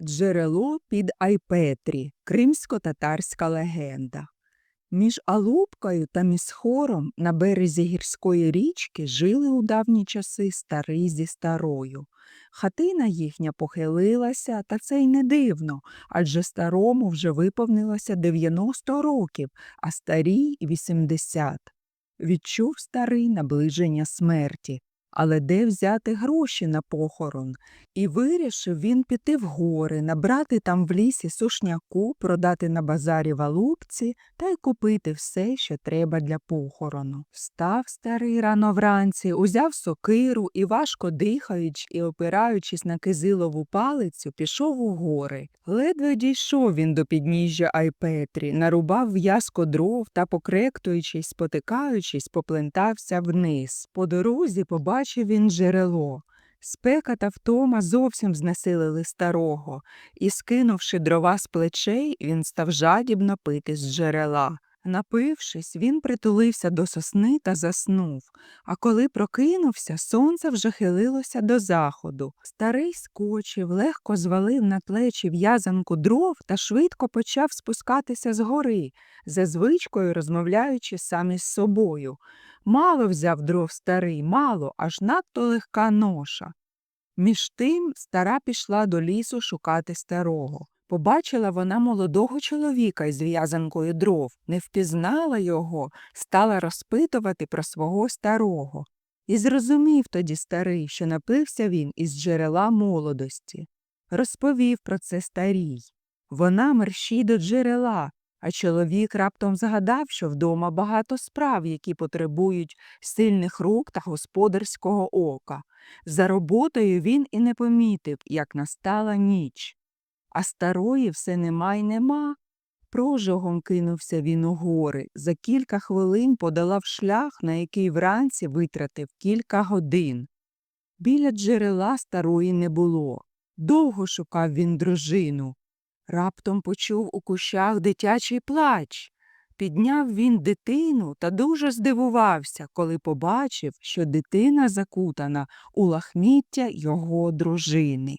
Джерело під Айпетрі. Кримсько-татарська легенда. Між Алубкою та Місхором на березі гірської річки жили у давні часи старий зі старою. Хатина їхня похилилася, та це й не дивно, адже старому вже виповнилося 90 років, а старій 80. Відчув старий наближення смерті. Але де взяти гроші на похорон? І вирішив він піти в гори, набрати там в лісі сушняку, продати на базарі валубці та й купити все, що треба для похорону. Встав старий рано вранці, узяв сокиру і, важко дихаючи і опираючись на кизилову палицю, пішов у гори. Ледве дійшов він до підніжжя Айпетрі, нарубав в'язко дров та, покректуючись, спотикаючись, поплентався вниз. По дорозі побачив він джерело. Спека та втома зовсім знесилили старого, і, скинувши дрова з плечей, він став жадібно пити з джерела. Напившись, він притулився до сосни та заснув, а коли прокинувся, сонце вже хилилося до заходу. Старий скочив, легко звалив на плечі в'язанку дров та швидко почав спускатися з гори, за звичкою розмовляючи сам із собою. Мало взяв дров старий, мало, аж надто легка ноша. Між тим стара пішла до лісу шукати старого. Побачила вона молодого чоловіка із в'язанкою дров, не впізнала його, стала розпитувати про свого старого. І зрозумів тоді старий, що напився він із джерела молодості. Розповів про це старій. Вона мерщій до джерела, а чоловік раптом згадав, що вдома багато справ, які потребують сильних рук та господарського ока. За роботою він і не помітив, як настала ніч. А старої все нема й нема. Прожогом кинувся він у гори. За кілька хвилин подолав шлях, на який вранці витратив кілька годин. Біля джерела старої не було. Довго шукав він дружину. Раптом почув у кущах дитячий плач. Підняв він дитину та дуже здивувався, коли побачив, що дитина закутана у лахміття його дружини.